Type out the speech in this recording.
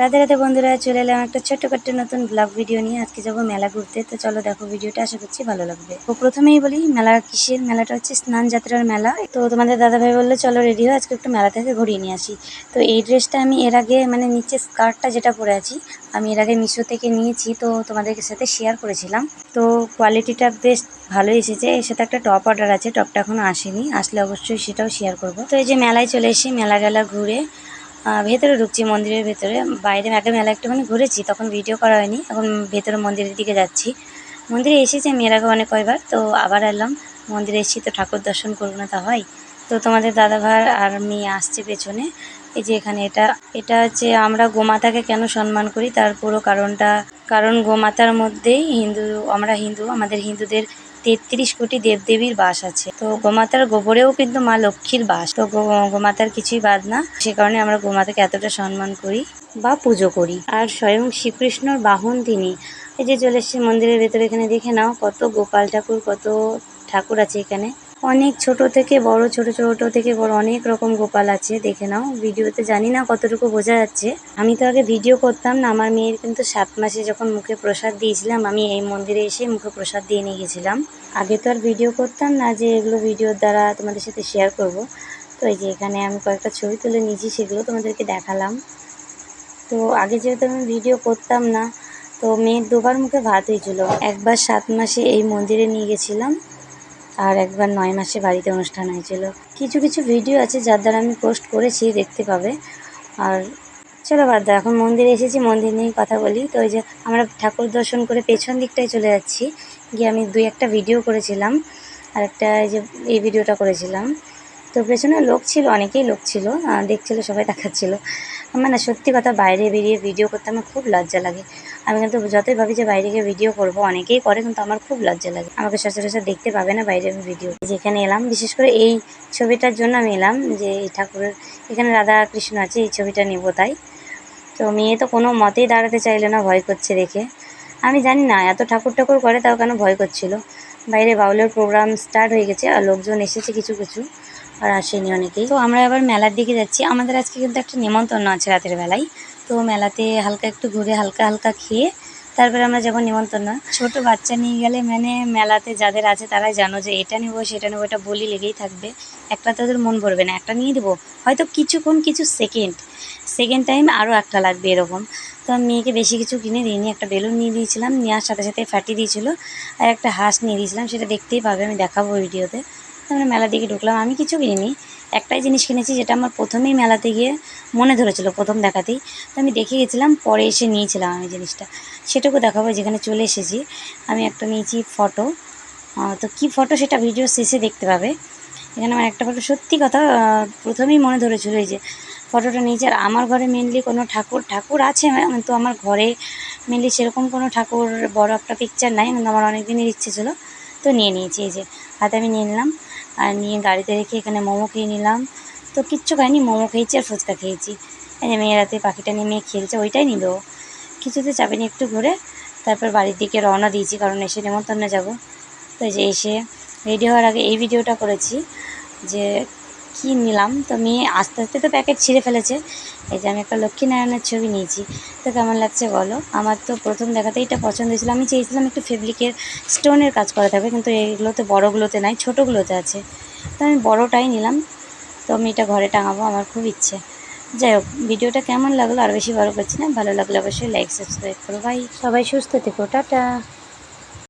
রাধে রাধে বন্ধুরা, চলে এলাম একটা ছোট্ট খাট্ট নতুন ব্লগ ভিডিও নিয়ে। আজকে যাব মেলা ঘুরতে। তো চলো দেখো ভিডিওটা আশা করছি ভালো লাগবে। তো প্রথমেই বলি, মেলা কিসের? মেলাটা হচ্ছে স্নান যাত্রার মেলা। তো তোমাদের দাদাভাই বলল, চলো রেডি হয়ে আজকে একটু মেলা থেকে ঘুরিয়ে নিয়ে আসি। তো এই ড্রেসটা আমি এর আগে মানে নিচে স্কার্টটা যেটা পরে আছি, আমি এর আগে মিশো থেকে নিয়েছি। তো তোমাদের সাথে শেয়ার করেছিলাম। তো কোয়ালিটিটা বেশ ভালো এসেছে। এর সাথে একটা টপ অর্ডার আছে টপটা এখনও আসেনি। আসলে অবশ্যই সেটাও শেয়ার করব। তো এই যে মেলায় চলে এসে মেলা গেলা ঘুরে। ভেতরে ঢুকছি, মন্দিরের ভেতরে। বাইরে আগে মেলা একটুখানি ঘুরেছি, তখন ভিডিও করা হয়নি। এখন ভেতরে মন্দিরের দিকে যাচ্ছি। মন্দিরে এসেছি আমি এর আগে অনেক কয়বার, তো আবার এলাম। মন্দিরে এসেছি তো ঠাকুর দর্শন করব না তা হয়। তো তোমাদের দাদাভাই আর মেয়ে আসছে পেছনে। এই যে এখানে এটা এটা হচ্ছে আমরা গোমাতাকে কেন সম্মান করি? তার পুরো কারণটা, কারণ গোমাতার মধ্যেই হিন্দু, আমরা হিন্দু, আমাদের হিন্দুদের তেত্রিশ কোটি দেবদেবীর বাস আছে। তো গোমাতার গোবরেও কিন্তু মা লক্ষ্মীর বাস। তো গোমাতার কিছুই বাদ না। সে কারণে আমরা গোমাতাকে এতটা সম্মান করি বা পুজো করি। আর স্বয়ং শ্রীকৃষ্ণর বাহন তিনি। এই যে চলে এসছে মন্দিরের ভেতরে, এখানে দেখে নাও কত গোপাল ঠাকুর, কত ঠাকুর আছে এখানে। অনেক ছোট থেকে বড়, ছোট ছোট থেকে বড় অনেক রকম গোপাল আছে, দেখে নাও। ভিডিওতে জানি না কতটুকু বোঝা যাচ্ছে। আমি তো আগে ভিডিও করতাম না, আমার মেয়ের কিন্তু সাত মাসে যখন মুখে প্রসাদ দিয়েছিলাম, আমি এই মন্দিরে এসে মুখে প্রসাদ দিয়ে নিয়ে গেছিলাম। আগে তো আর ভিডিও করতাম না যে এগুলো ভিডিওর দ্বারা তোমাদের সাথে শেয়ার করব। তো এই যে এখানে আমি কয়েকটা ছবি তুলে নিয়েছি, সেগুলো তোমাদেরকে দেখালাম। তো আগে যেহেতু আমি ভিডিও করতাম না, তো মেয়ের দুবার মুখে ভাত হয়েছিল। একবার সাত মাসে এই মন্দিরে নিয়ে গেছিলাম। আর একবার নয় মাসে বাড়িতে অনুষ্ঠান হয়েছিল। কিছু কিছু ভিডিও আছে যার দ্বারা আমি পোস্ট করেছি, দেখতে পাবে। আর চলো বাদ দাও, এখন মন্দিরে এসেছি, মন্দির নিয়েই কথা বলি। তো ওই যে আমরা ঠাকুর দর্শন করে পেছন দিকটায় চলে যাচ্ছি। গিয়ে আমি দুই একটা ভিডিও করেছিলাম, আর একটা এই যে এই ভিডিওটা করেছিলাম। তো পেছনে লোক ছিল, অনেকেই লোক ছিল দেখছিল, সবাই দেখাচ্ছিল। আমার না সত্যি কথা বাইরে বেরিয়ে ভিডিও করতে আমার খুব লজ্জা লাগে। আমি কিন্তু যতই ভাবি যে বাইরে গিয়ে ভিডিও করব, অনেকেই করে কিন্তু আমার খুব লজ্জা লাগে। আমাকে সচরাচর দেখতে পাবে না বাইরে আমি ভিডিও যেখানে এলাম, বিশেষ করে এই ছবিটার জন্য আমি এলাম যে এই ঠাকুরের, এখানে রাধা কৃষ্ণ আছে, এই ছবিটা নেব তাই। তো মেয়ে তো কোনো মতেই দাঁড়াতে চাইলো না, ভয় করছে দেখে। আমি জানি না, এত ঠাকুর ঠাকুর করে তাও কেন ভয় করছিল? বাইরে বাউলের প্রোগ্রাম স্টার্ট হয়ে গেছে আর লোকজন এসেছে কিছু কিছু। আর আসেনি অনেকেই। তো আমরা এবার মেলার দিকে যাচ্ছি। আমাদের আজকে কিন্তু একটা নিমন্ত্রণ আছে রাতের বেলায়। তো মেলাতে হালকা একটু ঘুরে হালকা হালকা খেয়ে তারপরে আমরা যখন নিমন্ত্রণ। ছোট বাচ্চা নিয়ে গেলে মানে মেলাতে যাদের আছে তারাই জানো যে এটা নেব, সেটা নেব, এটা বলি লেগেই থাকবে। একটা তো ওদের মন ভরবে না। একটা নিয়ে দেবো। হয়তো কিছুক্ষণ কিছু সেকেন্ড সেকেন্ড টাইম আরও একটা লাগবে এরকম। তো আমি মেয়েকে বেশি কিছু কিনে দিইনি। একটা বেলুন নিয়ে দিয়েছিলাম। নেওয়ার সাথে সাথে ফাটিয়ে দিয়েছিল। আর একটা হাঁস নিয়ে দিয়েছিলাম। সেটা দেখতেই পাবে। আমি দেখাবো ভিডিওতে তো আমরা মেলার দিকে ঢুকলাম। আমি কিছু কিনিনি। একটাই জিনিস কিনেছি, যেটা আমার প্রথমেই মেলাতে গিয়ে মনে ধরেছিল, প্রথম দেখাতেই। তো আমি দেখে গেছিলাম, পরে এসে নিয়েছিলাম আমি জিনিসটা। সেটুকু দেখাবো, যেখানে চলে এসেছি। আমি একটা নিয়েছি ফটো। তো কি ফটো সেটা ভিডিও শেষে দেখতে পাবে। এখানে আমার একটা ফটো। সত্যি কথা প্রথমেই মনে ধরেছিল এই যে ফটোটা নিয়েছি। আর আমার ঘরে মেনলি কোনো ঠাকুর ঠাকুর আছে কিন্তু আমার ঘরে মেনলি সেরকম কোনো ঠাকুর বড় একটা পিকচার নাই। কিন্তু আমার অনেক দিনের ইচ্ছে ছিল, তো নিয়ে নিয়েছি। এই যে হাতে আমি নিয়ে নিলাম। আর নিয়ে গাড়িতে রেখে এখানে মোমো খেয়ে নিলাম। তো কিচ্ছু খাইনি, মোমো খেয়েছি আর ফুচকা খেয়েছি। মেয়েরাতে পাখিটা নিয়ে মেয়ে খেলছে, ওইটাই নিল। কিছুতে চাপেনি একটু ঘুরে, তারপর বাড়ির দিকে রওনা দিয়েছি, কারণ এসে নেমন্তন্নে যাব। তো যে এসে রেডি হওয়ার আগে এই ভিডিওটা করেছি যে কি নিলাম। তো মেয়ে আস্তে আস্তে তো প্যাকেট ছিঁড়ে ফেলেছে। এই যে আমি একটা লক্ষ্মীনারায়ণের ছবি নিয়েছি। তো কেমন লাগছে বলো? আমার তো প্রথম দেখাতেই এটা পছন্দ হয়েছিল। আমি চেয়েছিলাম একটু ফেব্রিকের স্টোনের কাজ করা থাকবে কিন্তু এইগুলোতে বড়োগুলোতে নাই, ছোটোগুলোতে আছে। তো আমি বড়োটাই নিলাম। তো আমি এটা ঘরে টাঙাবো, আমার খুব ইচ্ছে। যাই হোক, ভিডিওটা কেমন লাগল আর বেশি বড় করছি না, ভালো লাগলে অবশ্যই লাইক সাবস্ক্রাইব করো। ভাই সবাই সুস্থ থেকো, টাটা।